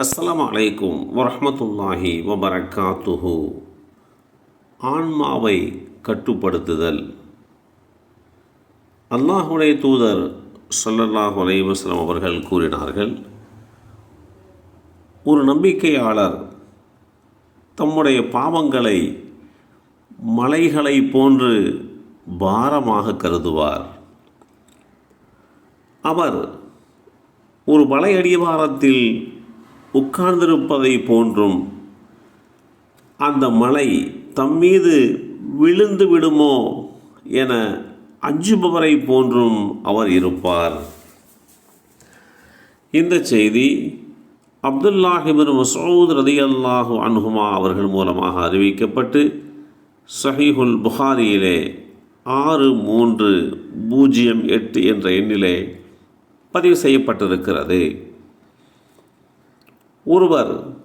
அஸ்லாம் அலைக்கும் வரமத்துல்லாஹி வபரகாத்துஹு. ஆன்மாவை கட்டுப்படுத்துதல். அல்லாஹுடைய தூதர் ஸல்லல்லாஹு அலைஹி அவர்கள் கூறினார்கள் ஒரு நம்பிக்கையாளர் தம்முடைய பாவங்களை மலைகளை போன்று பாரமாக கருதுவார். அவர் ஒரு மலை அடிவாரத்தில் உட்கார்ந்திருப்பதை போன்றும். அந்த மலை தம் மீது விழுந்து விடுமோ என அஞ்சுபவரை போன்றும் அவர் இருப்பார். இந்த செய்தி அப்துல்லாஹிபின் மசூத் ரதி அல்லாஹு அன்ஹுமா அவர்கள் மூலமாக அறிவிக்கப்பட்டு சஹீஹுல் புகாரியிலே ஆறு மூன்று பூஜ்ஜியம் எட்டு என்ற எண்ணிலே பதிவு செய்யப்பட்டிருக்கிறது. ஒருவர்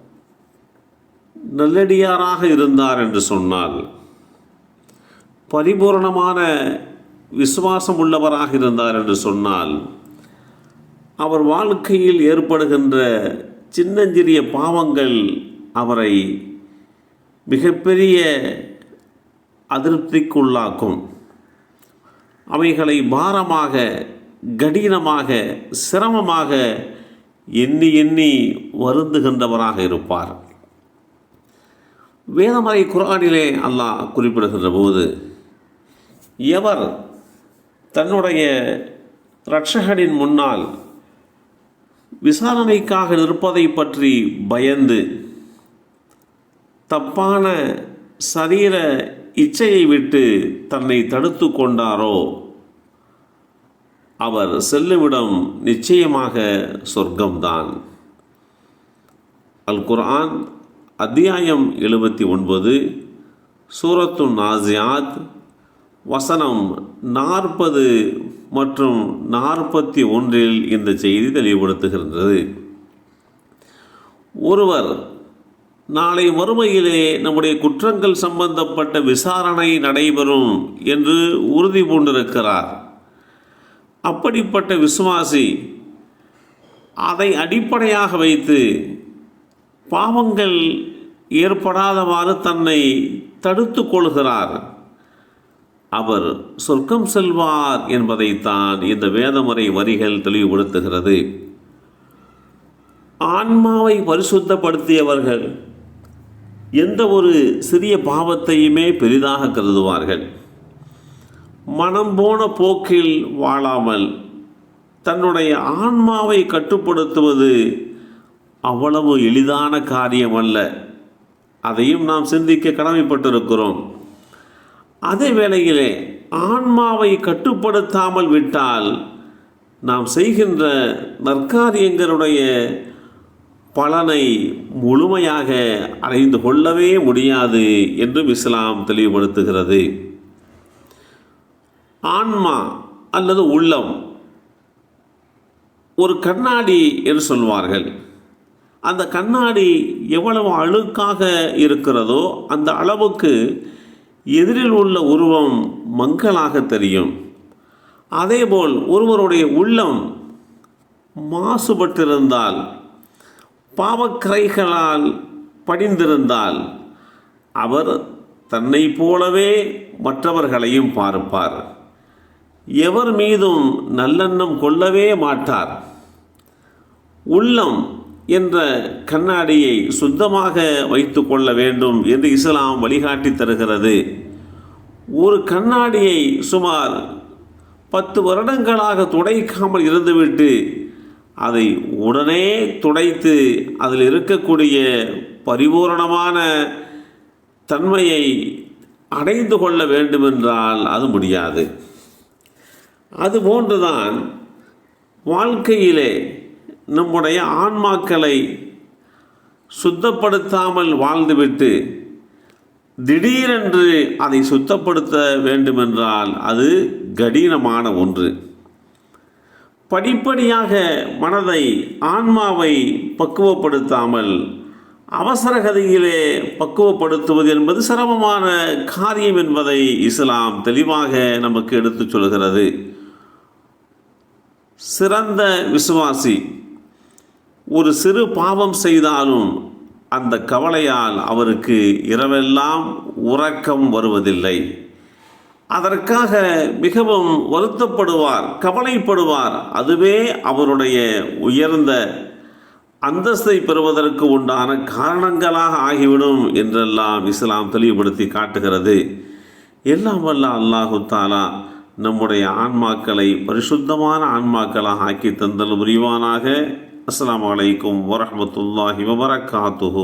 நல்லடியாராக இருந்தார் என்று சொன்னால் பரிபூரணமான விசுவாசம் உள்ளவராக இருந்தார் என்று சொன்னால் அவர் வாழ்க்கையில் ஏற்படுகின்ற சின்னஞ்சிறிய பாவங்கள் அவரை மிகப்பெரிய அதிருப்திக்குள்ளாக்கும். அவைகளை பாரமாக கடினமாக சிரமமாக எண்ணி எண்ணி வருந்துகின்றவராக இருப்பார். வேதமறை குரானிலே அல்லாஹ் குறிப்பிடுகின்ற போது எவர் தன்னுடைய இரட்சகனின் முன்னால் விசாரணைக்காக நிற்பதை பற்றி பயந்து தப்பான சரீர இச்சையை விட்டு தன்னை தடுத்து கொண்டாரோ அவர் செல்லுமிடம் நிச்சயமாக சொர்க்கம்தான். அல் குர்ஆன் அத்தியாயம் எழுபத்தி ஒன்பது சூரத்து நாசியாத் வசனம் நாற்பது மற்றும் நாற்பத்தி ஒன்றில் இந்த செய்தி தெளிவுபடுத்துகின்றது. ஒருவர் நாளை மறுமையிலே நம்முடைய குற்றங்கள் சம்பந்தப்பட்ட விசாரணை நடைபெறும் என்று உறுதி பூண்டிருக்கிறார். அப்படிப்பட்ட விசுவாசி அதை அடிப்படையாக வைத்து பாவங்கள் ஏற்படாதவாறு தன்னை தடுத்து கொள்கிறார். அவர் சொர்க்கம் செல்வார் என்பதைத்தான் இந்த வேதமுறை வரிகள் தெளிவுபடுத்துகிறது. ஆன்மாவை பரிசுத்தப்படுத்தியவர்கள் எந்த ஒரு சிறிய பாவத்தையுமே பெரிதாக கருதுவார்கள். மனம் போன போக்கில் வாழாமல் தன்னுடைய ஆன்மாவை கட்டுப்படுத்துவது அவ்வளவு எளிதான காரியம் அல்ல அதையும் நாம் சிந்திக்க கடமைப்பட்டிருக்கிறோம். அதே வேளையிலே ஆன்மாவை கட்டுப்படுத்தாமல் விட்டால் நாம் செய்கின்ற நற்காரியங்களுடைய பலனை முழுமையாக அடைந்து கொள்ளவே முடியாது என்றும் இஸ்லாம் தெளிவுபடுத்துகிறது. ஆன்மா அல்லது உள்ளம். ஒரு கண்ணாடி என்று சொல்வார்கள் அந்த கண்ணாடி எவ்வளவு அழுக்காக இருக்கிறதோ அந்த அளவுக்கு எதிரில் உள்ள உருவம் மங்களாக தெரியும். அதேபோல் ஒருவருடைய உள்ளம் மாசுபட்டிருந்தால் பாவக்கரைகளால் படிந்திருந்தால் அவர் தன்னை போலவே மற்றவர்களையும் பார்ப்பார். எவர் மீதும் நல்லெண்ணம் கொள்ளவே மாட்டார். உள்ளம் என்ற கண்ணாடியை சுத்தமாக வைத்து கொள்ள வேண்டும் என்று இஸ்லாம் வழிகாட்டி தருகிறது. ஒரு கண்ணாடியை சுமார் பத்து வருடங்களாக துடைக்காமல் இருந்துவிட்டு அதை உடனே துடைத்து அதில் இருக்கக்கூடிய பரிபூரணமான தன்மையை அடைந்து கொள்ள வேண்டுமென்றால் அது முடியாது. அதுபோன்றுதான் வாழ்க்கையிலே நம்முடைய ஆன்மாக்களை சுத்தப்படுத்தாமல் வாழ்ந்துவிட்டு திடீரென்று அதை சுத்தப்படுத்த வேண்டுமென்றால் அது கடினமான ஒன்று. படிப்படியாக மனதை ஆன்மாவை பக்குவப்படுத்தாமல் அவசரகதியிலே பக்குவப்படுத்துவது என்பது சிரமமான காரியம் என்பதை இஸ்லாம் தெளிவாக நமக்கு எடுத்துச் சொல்கிறது. சிறந்த விசுவாசி. ஒரு சிறு பாவம் செய்தாலும் அந்த கவலையால் அவருக்கு இரவெல்லாம் உறக்கம் வருவதில்லை. அதற்காக மிகவும் வருத்தப்படுவார் கவலைப்படுவார். அதுவே அவருடைய உயர்ந்த அந்தஸ்தை பெறுவதற்கு உண்டான காரணங்களாக ஆகிவிடும் என்றெல்லாம் இஸ்லாம் தெளிவுபடுத்தி காட்டுகிறது. எல்லாம் வல்ல அல்லாஹு தாலா நம்முடைய ஆன்மாக்களை பரிசுத்தமான ஆன்மாக்களாக ஆக்கி தந்தல் புரிவானாக. அஸ்லாம் அலைக்கும் வரமத்துல்லாஹி வபரகாத்துஹு.